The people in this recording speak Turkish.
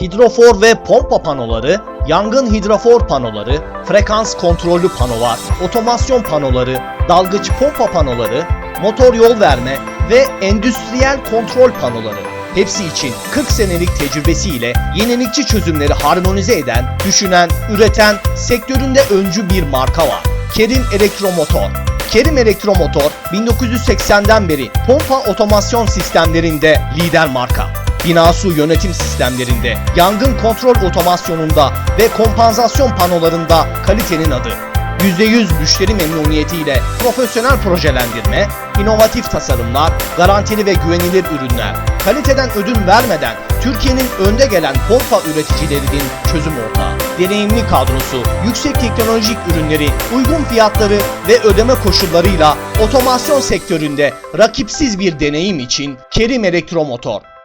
hidrofor ve pompa panoları, yangın hidrofor panoları, frekans kontrollü panolar, otomasyon panoları, dalgıç pompa panoları, motor yol verme ve endüstriyel kontrol panoları. Hepsi için 40 senelik tecrübesiyle yenilikçi çözümleri harmonize eden, düşünen, üreten, sektöründe öncü bir marka var. Kerim Elektromotor. Kerim Elektromotor 1980'den beri pompa otomasyon sistemlerinde lider marka. Bina su yönetim sistemlerinde, yangın kontrol otomasyonunda ve kompansasyon panolarında kalitenin adı. %100 müşteri memnuniyetiyle profesyonel projelendirme, inovatif tasarımlar, garantili ve güvenilir ürünler, kaliteden ödün vermeden Türkiye'nin önde gelen pompa üreticilerinin çözüm ortağı. Deneyimli kadrosu, yüksek teknolojik ürünleri, uygun fiyatları ve ödeme koşullarıyla otomasyon sektöründe rakipsiz bir deneyim için Kerim Elektromotor